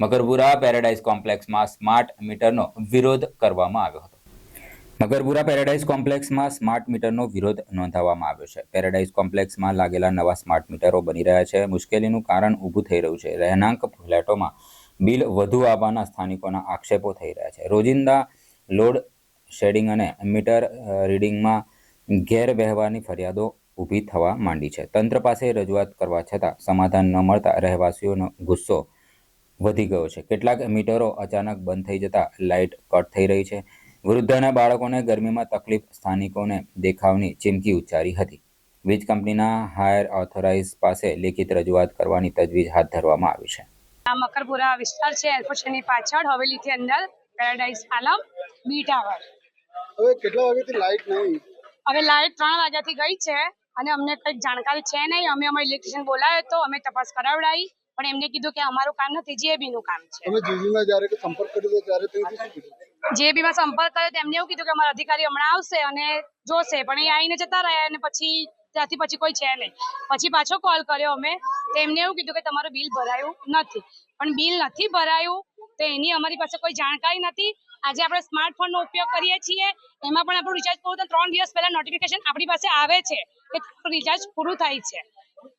Makarpura paradise કોમ્પ્લેક્સમાં smart મીટરનો વિરોધ કરવામાં આવ્યો હતો. મગરપુરા પેરાડાઇઝ કોમ્પ્લેક્સમાં સ્માર્ટ મીટરનો વિરોધ નોંધાવવામાં આવ્યો છે. પેરાડાઇઝ કોમ્પ્લેક્સમાં લાગેલા નવા સ્માર્ટ મીટરો બની રહ્યા છે. મુશ્કેલીનું કારણ ઊભું થઈ રહ્યું છે. રહેણાંક ફ્લેટોમાં બિલ વધુ આવવાના સ્થાનિકોના આક્ષેપો થઈ રહ્યા છે. રોજિંદા લોડ શેડિંગ અને મીટર રીડિંગમાં ગેરવ્યવહારની ફરિયાદો ઊભી થવા માંડી છે. તંત્ર પાસે રજૂઆત કરવા છતાં સમાધાન ન મળતા રહેવાસીઓનો ગુસ્સો વધી ગયો છે. કેટલાક મીટરો અચાનક બંધ થઈ જતા લાઇટ કટ થઈ રહી છે. વૃદ્ધ બાળકોને ગરમીમાં તકલીફ સ્થાનિકોને દેખાવની ચીમકી ઉચ્ચારી હતી. વીજ કંપનીના હાયર ઓથોરાઇઝ પાસે લેખિત રજૂઆત કરવાની તજવીજ હાથ ધરવામાં આવી છે. આ મકરપુરા વિસ્તાર છે એરપોર્ટની પાછળ હવેલીથી અંદર પેરાડાઇઝ આલમ બી ટાવર. હવે કેટલા વાગ્યાથી લાઇટ નહીં? હવે લાઇટ ત્રણ વાગ્યાથી ગઈ છે અને અમને કંઈક જાણકારી છે નહીં. અમે અમારે ઇલેક્ટ્રિશિયન બોલાવ્યો તો અમે તપાસ કરાવડાવી પણ એમને કીધું કે અમારું કામ નથી જીએબી નું કામ છે. તમે જ્યારે સંપર્ક કર્યો તેમને ત્યારે શું કીધું? જીએબી સંપર્ક કર્યો તો એવું કીધું કે અમારા અધિકારી હમણાં આવશે અને જોશે પણ એ આવીને જતા રહ્યા અને પછી ત્યાંથી પછી કોઈ છે નહીં. પછી પાછો કોલ કર્યો અમે તો એમને એવું કીધું કે તમારું બિલ ભરાયું નથી. પણ બિલ નથી ભરાયું તો એની અમારી પાસે કોઈ જાણકારી નથી. આજે આપણે સ્માર્ટફોનનો ઉપયોગ કરીએ છીએ એમાં પણ આપણું રિચાર્જ પૂરું તો ત્રણ દિવસ પહેલા નોટિફિકેશન આપણી પાસે આવે છે કે રિચાર્જ પૂરું થાય છે.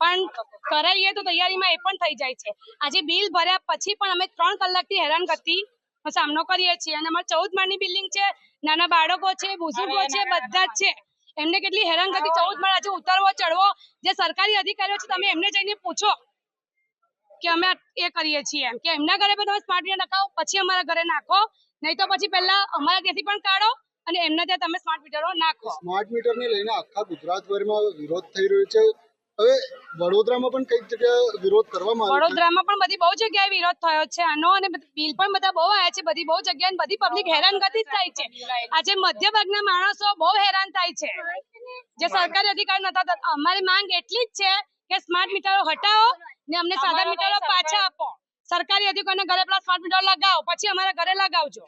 પણ કરાવીએ તો તૈયારીમાં એ પણ થઈ જાય છે. આજે બિલ ભર્યા પછી પણ અમે ત્રણ કલાકથી હેરાન કરતી સામનો કરીએ છીએ. અને અમારે ચૌદ માળની બિલ્ડિંગ છે, નાના બાળકો છે, બુઝુર્ગો છે, બધા જ છે. એમને કેટલી હેરાન કરતી ચૌદ માળ આજે ઉતરવો, ચડવો, જે સરકારી અધિકારીઓ છે, તમે એમને જઈને પૂછો કે અમે એ કરીએ છીએ એમ. કે એમના ઘરે પણ તમે સ્માર્ટ મીટર નખાવો પછી અમારા ઘરે નાખો. નહીં તો પછી પહેલા અમારા ત્યાંથી પણ કાઢો અને એમના ત્યાં તમે સ્માર્ટ મીટરો નાખો. સ્માર્ટ મીટરને લઈને આખા ગુજરાતભરમાં વિરોધ થઈ રહ્યો છે. હવે વડોદરામાં પણ કંઈક જગ્યાએ વિરોધ કરવામાં આવ્યો વડોદરામાં પણ બધી બહુ જગ્યાએ વિરોધ થયો છે. આનો અને બિલ પણ બધા બહુ આવ્યા છે. બધી બહુ જગ્યાએ બધી પબ્લિક હેરાનગતિ જ થાય છે. આજે મધ્ય વર્ગના માણસો બહુ હેરાન થાય છે. જે સરકારી અધિકારી નતા. અમારી માંગ એટલી જ છે કે સ્માર્ટ મીટરો હટાવો ને અમને સાદા મીટરો પાછા આપો. સરકારી અધિકારીના ઘરે પેલા સ્માર્ટ મીટર લગાવો. પછી અમારા ઘરે લગાવજો.